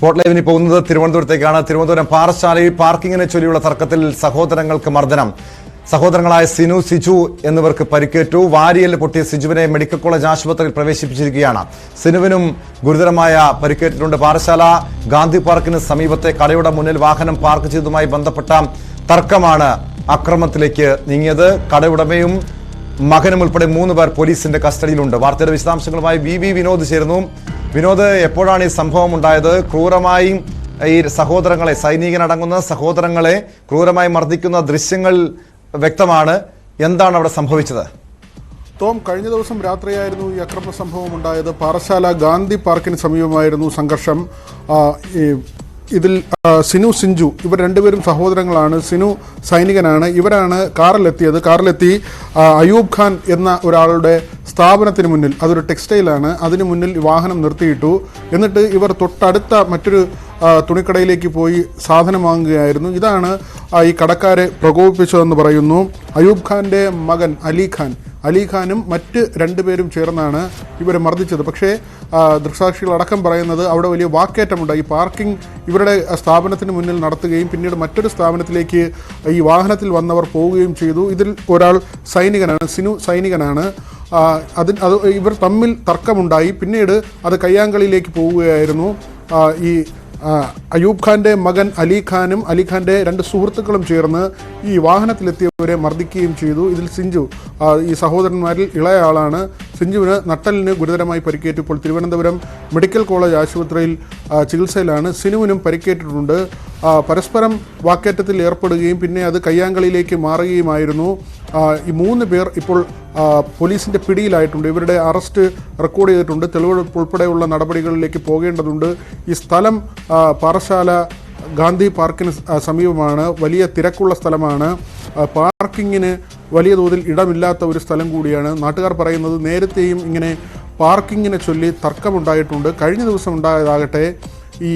Spot ലൈവിന് പോകുന്നത് തിരുവനന്തപുരത്തേക്കാണ്. തിരുവനന്തപുരം പാറശാലയിൽ പാർക്കിങ്ങിനെ ചൊല്ലിയുള്ള തർക്കത്തിൽ സഹോദരങ്ങൾക്ക് മർദ്ദനം. സഹോദരങ്ങളായ സിനു സിജു എന്നിവർക്ക് പരിക്കേറ്റു. വാരിയൽ പൊട്ടിയ സിജുവിനെ മെഡിക്കൽ കോളേജ് ആശുപത്രിയിൽ പ്രവേശിപ്പിച്ചിരിക്കുകയാണ്. സിനുവിനും ഗുരുതരമായ പരിക്കേറ്റിട്ടുണ്ട് പാറശാല ഗാന്ധി പാർക്കിന് സമീപത്തെ കടയുടെ മുന്നിൽ വാഹനം പാർക്ക് ചെയ്തതുമായി ബന്ധപ്പെട്ട തർക്കമാണ് അക്രമത്തിലേക്ക് നീങ്ങിയത്. കടയുടമയും മകനും ഉൾപ്പെടെ മൂന്ന് പേർ പോലീസിന്റെ കസ്റ്റഡിയിലുണ്ട്. വാർത്തയുടെ വിശദാംശങ്ങളുമായി വി വി വിനോദ് ചേരുന്നു. വിനോദ് എപ്പോഴാണ് ഈ സംഭവം ഉണ്ടായത് ക്രൂരമായി ഈ സഹോദരങ്ങളെ സൈനികനടങ്ങുന്ന സഹോദരങ്ങളെ ക്രൂരമായി മർദ്ദിക്കുന്ന ദൃശ്യങ്ങൾ വ്യക്തമാണ്. എന്താണ് അവിടെ സംഭവിച്ചത്? തോം കഴിഞ്ഞ ദിവസം രാത്രിയായിരുന്നു ഈ അക്രമ സംഭവം ഉണ്ടായത് പാറശാല ഗാന്ധി പാർക്കിന് സമീപമായിരുന്നു സംഘർഷം. ഇതിൽ സിനു സിഞ്ചു ഇവർ രണ്ടുപേരും സഹോദരങ്ങളാണ്. സിനു സൈനികനാണ്. ഇവരാണ് കാറിലെത്തിയത്. കാറിലെത്തി അയൂബ് ഖാൻ എന്ന ഒരാളുടെ സ്ഥാപനത്തിന് മുന്നിൽ അതൊരു ടെക്സ്റ്റൈലാണ് അതിന് മുന്നിൽ വാഹനം നിർത്തിയിട്ടു. എന്നിട്ട് ഇവർ തൊട്ടടുത്ത മറ്റൊരു തുണിക്കടയിലേക്ക് പോയി സാധനം വാങ്ങുകയായിരുന്നു. ഇതാണ് ഈ കടക്കാരെ പ്രകോപിപ്പിച്ചതെന്ന് പറയുന്നു. അയൂബ് ഖാന്റെ മകൻ അലി ഖാൻ. അലി ഖാനും മറ്റ് രണ്ടുപേരും ചേർന്നാണ് ഇവരെ മർദ്ദിച്ചത്. പക്ഷേ ദൃക്സാക്ഷികളടക്കം പറയുന്നത് അവിടെ വലിയ വാക്കേറ്റമുണ്ട്. ഈ പാർക്കിംഗ് ഇവരുടെ സ്ഥാപനത്തിന് മുന്നിൽ നടത്തുകയും പിന്നീട് മറ്റൊരു സ്ഥാപനത്തിലേക്ക് ഈ വാഹനത്തിൽ വന്നവർ പോവുകയും ചെയ്തു. ഇതിൽ ഒരാൾ സൈനികനാണ് സിനു സൈനികനാണ്. അതിന് അത് ഇവർ തമ്മിൽ തർക്കമുണ്ടായി. പിന്നീട് അത് കയ്യാങ്കളിയിലേക്ക് പോവുകയായിരുന്നു. ഈ അയൂബ് ഖാന്റെ മകൻ അലി ഖാനും അലി ഖാന്റെ രണ്ട് സുഹൃത്തുക്കളും ചേർന്ന് ഈ വാഹനത്തിലെത്തിയവരെ മർദ്ദിക്കുകയും ചെയ്തു. ഇതിൽ സിഞ്ചു ഈ സഹോദരന്മാരിൽ ഇളയ ആളാണ് സിഞ്ചുവിന് നട്ടലിന് ഗുരുതരമായി പരിക്കേറ്റു ഇപ്പോൾ തിരുവനന്തപുരം മെഡിക്കൽ കോളേജ് ആശുപത്രിയിൽ ചികിത്സയിലാണ് സിനുവിനും പരിക്കേറ്റിട്ടുണ്ട്. പരസ്പരം വാക്കേറ്റത്തിൽ ഏർപ്പെടുകയും പിന്നെ അത് കയ്യാങ്കളിയിലേക്ക് മാറുകയുമായിരുന്നു. ഈ മൂന്ന് പേർ ഇപ്പോൾ പോലീസിന്റെ പിടിയിലായിട്ടുണ്ട്. ഇവരുടെ അറസ്റ്റ് റെക്കോർഡ് ചെയ്തിട്ടുണ്ട്. തെളിവെടുപ്പ് ഉൾപ്പെടെയുള്ള നടപടികളിലേക്ക് പോകേണ്ടതുണ്ട്. ഈ സ്ഥലം പാറശാല ഗാന്ധി പാർക്കിന് സമീപമാണ്. വലിയ തിരക്കുള്ള സ്ഥലമാണ്. പാർക്കിങ്ങിന് വലിയ തോതിൽ ഇടമില്ലാത്ത ഒരു സ്ഥലം കൂടിയാണ്. നാട്ടുകാർ പറയുന്നത് നേരത്തെയും ഇങ്ങനെ പാർക്കിങ്ങിനെ ചൊല്ലി തർക്കമുണ്ടായിട്ടുണ്ട്. കഴിഞ്ഞ ദിവസം ഉണ്ടായതാകട്ടെ ഈ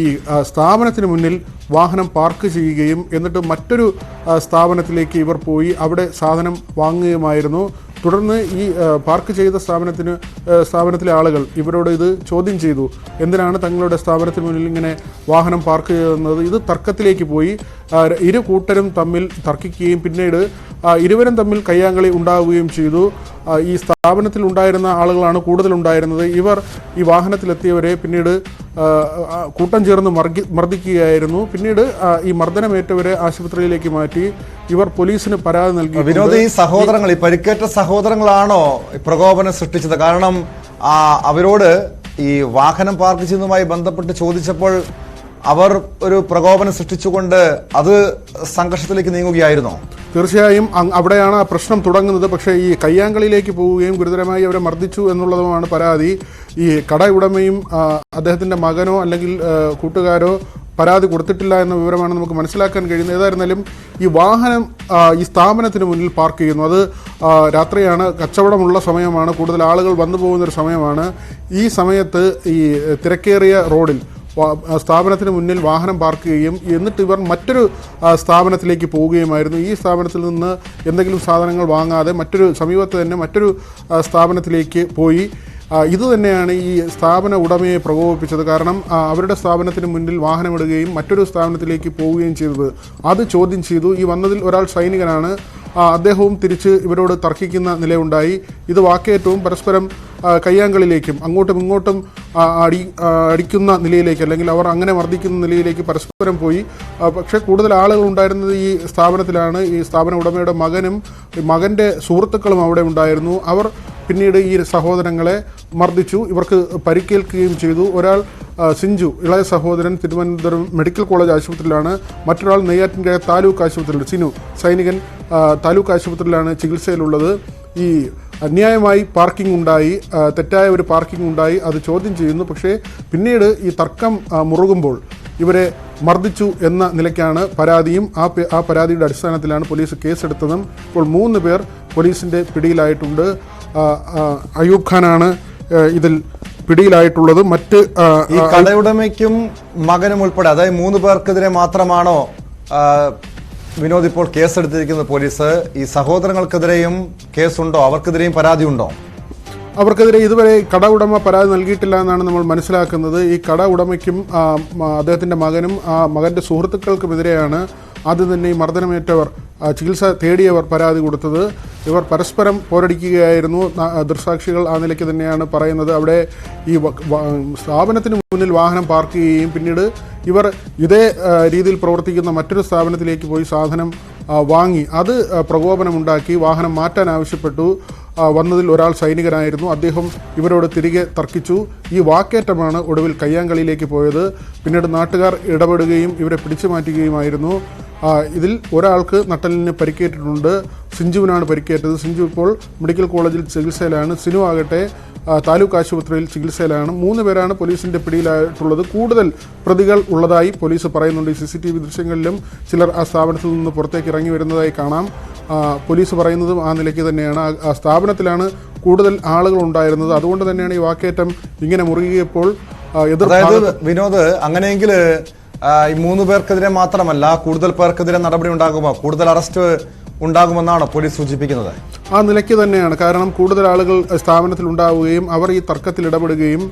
സ്ഥാപനത്തിന് മുന്നിൽ വാഹനം പാർക്ക് ചെയ്യുകയും എന്നിട്ട് മറ്റൊരു സ്ഥാപനത്തിലേക്ക് ഇവർ പോയി അവിടെ സാധനം വാങ്ങുകയുമായിരുന്നു. തുടർന്ന് ഈ പാർക്ക് ചെയ്ത സ്ഥാപനത്തിന് സ്ഥാപനത്തിലെ ആളുകൾ ഇവരോട് ഇത് ചോദ്യം ചെയ്തു. എന്തിനാണ് തങ്ങളുടെ സ്ഥാപനത്തിന് മുന്നിൽ ഇങ്ങനെ വാഹനം പാർക്ക് ചെയ്യുന്നത്? ഇത് തർക്കത്തിലേക്ക് പോയി. ഇരു കൂട്ടരും തമ്മിൽ തർക്കിക്കുകയും പിന്നീട് ഇരുവരും തമ്മിൽ കയ്യാങ്കളി ഉണ്ടാവുകയും ചെയ്തു. ഈ സ്ഥാപനത്തിൽ ഉണ്ടായിരുന്ന ആളുകളാണ് കൂടുതൽ ഉണ്ടായിരുന്നത് ഇവർ ഈ വാഹനത്തിലെത്തിയവരെ പിന്നീട് കൂട്ടം ചേർന്ന് മർഗി മർദ്ദിക്കുകയായിരുന്നു. പിന്നീട് ഈ മർദ്ദനമേറ്റവരെ ആശുപത്രിയിലേക്ക് മാറ്റി ഇവർ പോലീസിന് പരാതി നൽകി വിനോദ ഈ സഹോദരങ്ങൾ ഈ പരിക്കേറ്റ സഹോദരങ്ങളാണോ പ്രകോപനം സൃഷ്ടിച്ചത്? കാരണം അവരോട് ഈ വാഹനം പാർക്ക് ചെയ്യുന്നതുമായി ബന്ധപ്പെട്ട് ചോദിച്ചപ്പോൾ അവർ ഒരു പ്രകോപനം സൃഷ്ടിച്ചുകൊണ്ട് അത് സംഘർഷത്തിലേക്ക് നീങ്ങുകയായിരുന്നോ? തീർച്ചയായും അവിടെയാണ് ആ പ്രശ്നം തുടങ്ങുന്നത്. പക്ഷേ ഈ കയ്യാങ്കളിയിലേക്ക് പോവുകയും ഗുരുതരമായി അവരെ മർദ്ദിച്ചു എന്നുള്ളതുമാണ് പരാതി. ഈ കട ഉടമയും അദ്ദേഹത്തിന്റെ മകനോ അല്ലെങ്കിൽ കൂട്ടുകാരോ പരാതി കൊടുത്തിട്ടില്ല എന്ന വിവരമാണ് നമുക്ക് മനസ്സിലാക്കാൻ കഴിയുന്നത്. ഏതായിരുന്നാലും ഈ വാഹനം ഈ സ്ഥാപനത്തിന് മുന്നിൽ പാർക്ക് ചെയ്യുന്നു. അത് രാത്രിയാണ് കച്ചവടമുള്ള സമയമാണ് കൂടുതൽ ആളുകൾ വന്നു പോകുന്ന ഒരു സമയമാണ്. ഈ സമയത്ത് ഈ തിരക്കേറിയ റോഡിൽ സ്ഥാപനത്തിന് മുന്നിൽ വാഹനം പാർക്ക് ചെയ്യുകയും എന്നിട്ട് ഇവർ മറ്റൊരു സ്ഥാപനത്തിലേക്ക് പോവുകയുമായിരുന്നു ഈ സ്ഥാപനത്തിൽ നിന്ന് എന്തെങ്കിലും സാധനങ്ങൾ വാങ്ങാതെ മറ്റൊരു സമീപത്ത് തന്നെ മറ്റൊരു സ്ഥാപനത്തിലേക്ക് പോയി. ഇതുതന്നെയാണ് ഇത് തന്നെയാണ് ഈ സ്ഥാപന ഉടമയെ പ്രകോപിപ്പിച്ചത്. കാരണം അവരുടെ സ്ഥാപനത്തിന് മുന്നിൽ വാഹനമിടുകയും മറ്റൊരു സ്ഥാപനത്തിലേക്ക് പോവുകയും ചെയ്തത്. അത് ചോദ്യം ചെയ്തു. ഈ വന്നതിൽ ഒരാൾ സൈനികനാണ്. അദ്ദേഹവും തിരിച്ച് ഇവരോട് തർക്കിക്കുന്ന നിലയുണ്ടായി. ഇത് വാക്കേറ്റവും പരസ്പരം കയ്യാങ്കളിലേക്കും അങ്ങോട്ടും ഇങ്ങോട്ടും അടി അടിക്കുന്ന നിലയിലേക്ക് അല്ലെങ്കിൽ അവർ അങ്ങനെ മർദ്ദിക്കുന്ന നിലയിലേക്ക് പരസ്പരം പോയി. പക്ഷേ കൂടുതൽ ആളുകൾ ഉണ്ടായിരുന്നത് ഈ സ്ഥാപനത്തിലാണ്. ഈ സ്ഥാപന ഉടമയുടെ മകനും മകന്റെ സുഹൃത്തുക്കളും അവിടെ ഉണ്ടായിരുന്നു. അവർ പിന്നീട് ഈ സഹോദരങ്ങളെ മർദ്ദിച്ചു. ഇവർക്ക് പരിക്കേൽക്കുകയും ചെയ്തു. ഒരാൾ സിഞ്ചു ഇളയ സഹോദരൻ തിരുവനന്തപുരം മെഡിക്കൽ കോളേജ് ആശുപത്രിയിലാണ്. മറ്റൊരാൾ നെയ്യാറ്റിൻകര താലൂക്ക് ആശുപത്രിയിൽ സിനു സൈനികൻ താലൂക്ക് ആശുപത്രിയിലാണ് ചികിത്സയിലുള്ളത്. ഈ അന്യായമായി പാർക്കിംഗ് ഉണ്ടായി തെറ്റായ ഒരു പാർക്കിംഗ് ഉണ്ടായി അത് ചോദ്യം ചെയ്യുന്നു. പക്ഷേ പിന്നീട് ഈ തർക്കം മുറുകുമ്പോൾ ഇവരെ മർദ്ദിച്ചു എന്ന നിലയ്ക്കാണ് പരാതിയും. ആ ആ പരാതിയുടെ അടിസ്ഥാനത്തിലാണ് പോലീസ് കേസെടുത്തതും. ഇപ്പോൾ മൂന്ന് പേർ പോലീസിന്റെ പിടിയിലായിട്ടുണ്ട്. അയൂബ് ഖാനാണ് ഇതിൽ പിടിയിലായിട്ടുള്ളത്. മറ്റ് ഈ കടയുടമയ്ക്കും മകനും ഉൾപ്പെടെ അതായത് മൂന്ന് പേർക്കെതിരെ മാത്രമാണോ വിനോദ് ഇപ്പോൾ കേസെടുത്തിരിക്കുന്ന പോലീസ് ഈ സഹോദരങ്ങൾക്കെതിരെയും കേസുണ്ടോ? അവർക്കെതിരെയും പരാതിയുണ്ടോ? അവർക്കെതിരെ ഇതുവരെ കട ഉടമ പരാതി നൽകിയിട്ടില്ല എന്നാണ് നമ്മൾ മനസ്സിലാക്കുന്നത്. ഈ കട ഉടമയ്ക്കും അദ്ദേഹത്തിന്റെ മകനും ആ മകന്റെ സുഹൃത്തുക്കൾക്കുമെതിരെയാണ് ആദ്യം തന്നെ ഈ മർദ്ദനമേറ്റവർ ചികിത്സ തേടിയവർ പരാതി കൊടുത്തത്. ഇവർ പരസ്പരം പോരടിക്കുകയായിരുന്നു. ദൃക്സാക്ഷികൾ ആ നിലയ്ക്ക് തന്നെയാണ് പറയുന്നത്. അവിടെ ഈ സ്ഥാപനത്തിന് മുന്നിൽ വാഹനം പാർക്ക് ചെയ്യുകയും പിന്നീട് ഇവർ ഇതേ രീതിയിൽ പ്രവർത്തിക്കുന്ന മറ്റൊരു സ്ഥാപനത്തിലേക്ക് പോയി സാധനം വാങ്ങി. അത് പ്രകോപനമുണ്ടാക്കി വാഹനം മാറ്റാൻ ആവശ്യപ്പെട്ടു. വന്നതിൽ ഒരാൾ സൈനികനായിരുന്നു. അദ്ദേഹം ഇവരോട് തിരികെ തർക്കിച്ചു. ഈ വാക്കേറ്റമാണ് ഒടുവിൽ കയ്യാങ്കളിയിലേക്ക് പോയത്. പിന്നീട് നാട്ടുകാർ ഇടപെടുകയും ഇവരെ പിടിച്ചു മാറ്റുകയുമായിരുന്നു ഇതിൽ ഒരാൾക്ക് നട്ടലിന് പരിക്കേറ്റിട്ടുണ്ട്. സിഞ്ചുവിനാണ് പരിക്കേറ്റത്. സിഞ്ചു ഇപ്പോൾ മെഡിക്കൽ കോളേജിൽ ചികിത്സയിലാണ്. സിനു ആകട്ടെ താലൂക്ക് ആശുപത്രിയിൽ ചികിത്സയിലാണ്. മൂന്ന് പേരാണ് പോലീസിന്റെ പിടിയിലായിട്ടുള്ളത്. കൂടുതൽ പ്രതികൾ ഉള്ളതായി പോലീസ് പറയുന്നുണ്ട്. ഈ സി സി ടി വി ദൃശ്യങ്ങളിലും ചിലർ ആ സ്ഥാപനത്തിൽ നിന്ന് പുറത്തേക്ക് ഇറങ്ങി വരുന്നതായി കാണാം. പോലീസ് പറയുന്നതും ആ നിലയ്ക്ക് തന്നെയാണ്. ആ- സ്ഥാപനത്തിലാണ് കൂടുതൽ ആളുകൾ ഉണ്ടായിരുന്നത്. അതുകൊണ്ട് തന്നെയാണ് ഈ വാക്കേറ്റം ഇങ്ങനെ മുറുകിയപ്പോൾ എതിർ അതായത് വിനോദ് അങ്ങനെയെങ്കിൽ ഈ മൂന്ന് പേർക്കെതിരെ മാത്രമല്ല കൂടുതൽ പേർക്കെതിരെ നടപടി ഉണ്ടാകുമോ? കൂടുതൽ അറസ്റ്റ് ഉണ്ടാകുമെന്നാണ് പോലീസ് സൂചിപ്പിക്കുന്നത്? ആ നിലയ്ക്ക് തന്നെയാണ്. കാരണം കൂടുതൽ ആളുകൾ സ്ഥാപനത്തിൽ ഉണ്ടാവുകയും അവർ ഈ തർക്കത്തിൽ ഇടപെടുകയും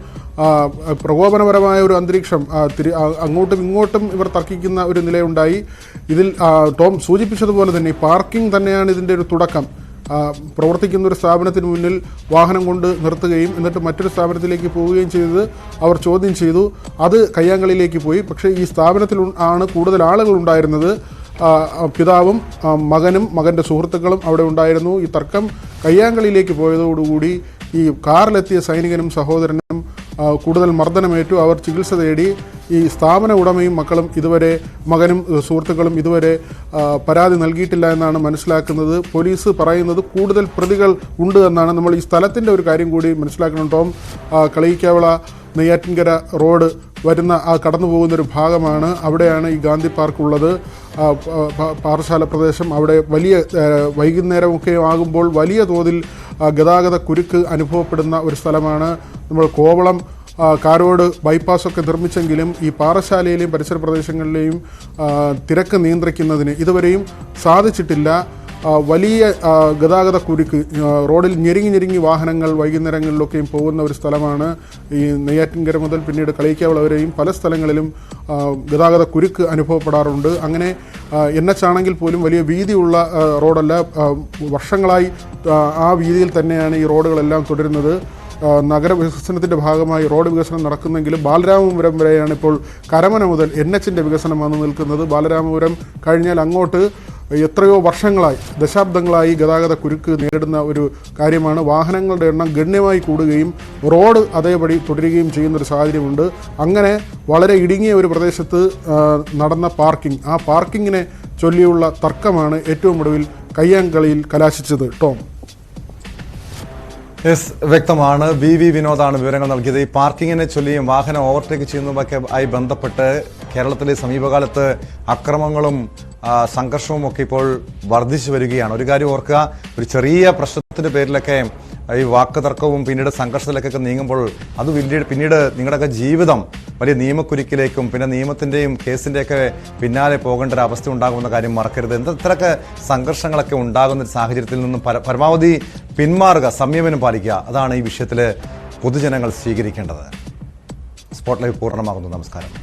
പ്രകോപനപരമായ ഒരു അന്തരീക്ഷം അങ്ങോട്ടും ഇങ്ങോട്ടും ഇവർ തർക്കിക്കുന്ന ഒരു നിലയുണ്ടായി. ഇതിൽ ടോം സൂചിപ്പിച്ചതുപോലെ തന്നെ പാർക്കിംഗ് തന്നെയാണ് ഇതിന്റെ ഒരു തുടക്കം. പ്രവർത്തിക്കുന്ന ഒരു സ്ഥാപനത്തിന് മുന്നിൽ വാഹനം കൊണ്ട് നിർത്തുകയും എന്നിട്ട് മറ്റൊരു സ്ഥാപനത്തിലേക്ക് പോവുകയും ചെയ്തത് അവർ ചോദ്യം ചെയ്തു. അത് കയ്യാങ്കളിയിലേക്ക് പോയി. പക്ഷേ ഈ സ്ഥാപനത്തിൽ ആണ് കൂടുതൽ ആളുകൾ ഉണ്ടായിരുന്നത്. പിതാവും മകനും മകന്റെ സുഹൃത്തുക്കളും അവിടെ ഉണ്ടായിരുന്നു. ഈ തർക്കം കയ്യാങ്കളിയിലേക്ക് പോയതോടുകൂടി ഈ കാറിലെത്തിയ സൈനികനും സഹോദരനും കൂടുതൽ മർദ്ദനമേറ്റു. അവർ ചികിത്സ തേടി ഈ സ്ഥാപന ഉടമയും മക്കളും ഇതുവരെ മകനും സുഹൃത്തുക്കളും ഇതുവരെ പരാതി നൽകിയിട്ടില്ല എന്നാണ് മനസ്സിലാക്കുന്നത്. പോലീസ് പറയുന്നത് കൂടുതൽ പ്രതികൾ ഉണ്ട് എന്നാണ്. നമ്മൾ ഈ സ്ഥലത്തിന്റെ ഒരു കാര്യം കൂടി മനസ്സിലാക്കണം. ടോം കളിയിക്കാവിള നെയ്യാറ്റിൻകര റോഡ് വരുന്ന ആ കടന്നു പോകുന്ന ഒരു ഭാഗമാണ്. അവിടെയാണ് ഈ ഗാന്ധി പാർക്ക് ഉള്ളത്. പാറശാല പ്രദേശം അവിടെ വലിയ വൈകുന്നേരമൊക്കെ ആകുമ്പോൾ വലിയ തോതിൽ ഗതാഗത കുരുക്ക് അനുഭവപ്പെടുന്ന ഒരു സ്ഥലമാണ്. നമ്മൾ കോവളം കാരോട് ബൈപ്പാസൊക്കെ നിർമ്മിച്ചെങ്കിലും ഈ പാറശാലയിലെയും പരിസര പ്രദേശങ്ങളിലെയും തിരക്ക് നിയന്ത്രിക്കുന്നതിന് ഇതുവരെയും സാധിച്ചിട്ടില്ല. വലിയ ഗതാഗത കുരുക്ക് റോഡിൽ ഞെരുങ്ങി ഞെരുങ്ങി വാഹനങ്ങൾ വൈകുന്നേരങ്ങളിലൊക്കെയും പോകുന്ന ഒരു സ്ഥലമാണ്. ഈ നെയ്യാറ്റിൻകര മുതൽ പിന്നീട് കളിക്കാവള വരെയും പല സ്ഥലങ്ങളിലും ഗതാഗത കുരുക്ക് അനുഭവപ്പെടാറുണ്ട്. അങ്ങനെ എൻ എച്ച് ആണെങ്കിൽ പോലും വലിയ വീതിയുള്ള റോഡല്ല. വർഷങ്ങളായി ആ, വീതിയിൽ തന്നെയാണ് ഈ റോഡുകളെല്ലാം തുടരുന്നത്. നഗരവികസനത്തിന്റെ ഭാഗമായി റോഡ് വികസനം നടക്കുന്നെങ്കിലും ബാലരാമപുരം വരെയാണ് ഇപ്പോൾ കരമന മുതൽ എൻ എച്ചിന്റെ വികസനം വന്നു നിൽക്കുന്നത്. ബാലരാമപുരം കഴിഞ്ഞാൽ അങ്ങോട്ട് എത്രയോ വർഷങ്ങളായി ദശാബ്ദങ്ങളായി ഗതാഗത കുരുക്ക് നേരിടുന്ന ഒരു കാര്യമാണ്. വാഹനങ്ങളുടെ എണ്ണം ഗണ്യമായി കൂടുകയും റോഡ് അതേപടി തുടരുകയും ചെയ്യുന്ന ഒരു സാഹചര്യമുണ്ട്. അങ്ങനെ വളരെ ഇടുങ്ങിയ ഒരു പ്രദേശത്ത് നടന്ന പാർക്കിംഗ്. ആ പാർക്കിങ്ങിനെ ചൊല്ലിയുള്ള തർക്കമാണ് ഏറ്റവും ഒടുവിൽ കയ്യാങ്കളിയിൽ കലാശിച്ചത്. ടോം. യെസ് വ്യക്തമാണ്. വി വി വിനോദാണ് വിവരങ്ങൾ നൽകിയത്. ഈ പാർക്കിങ്ങിനെ ചൊല്ലിയും വാഹനം ഓവർടേക്ക് ചെയ്യുന്നതുമൊക്കെ ആയി ബന്ധപ്പെട്ട് കേരളത്തിലെ സമീപകാലത്ത് അക്രമങ്ങളും സംഘർഷവും ഒക്കെ ഇപ്പോൾ വർദ്ധിച്ചു വരികയാണ്. ഒരു കാര്യം ഓർക്കുക ഒരു ചെറിയ പ്രശ്നത്തിന്റെ പേരിലൊക്കെ ഈ വാക്ക് തർക്കവും പിന്നീട് സംഘർഷത്തിലേക്കൊക്കെ നീങ്ങുമ്പോൾ അത് വലിയ പിന്നീട് നിങ്ങളുടെയൊക്കെ ജീവിതം വലിയ നിയമക്കുരുക്കിലേക്കും പിന്നെ നിയമത്തിന്റെയും കേസിന്റെയൊക്കെ പിന്നാലെ പോകേണ്ട ഒരു അവസ്ഥ ഉണ്ടാകുമെന്ന കാര്യം മറക്കരുത്. എന്ത് ഇത്രയൊക്കെ സംഘർഷങ്ങളൊക്കെ ഉണ്ടാകുന്ന സാഹചര്യത്തിൽ നിന്നും പര- പരമാവധി പിന്മാറുക സംയമനം പാലിക്കുക. അതാണ് ഈ വിഷയത്തിൽ പൊതുജനങ്ങൾ സ്വീകരിക്കേണ്ടത്. സ്പോട്ട് ലൈവ് പൂർണമാകുന്നു. നമസ്കാരം.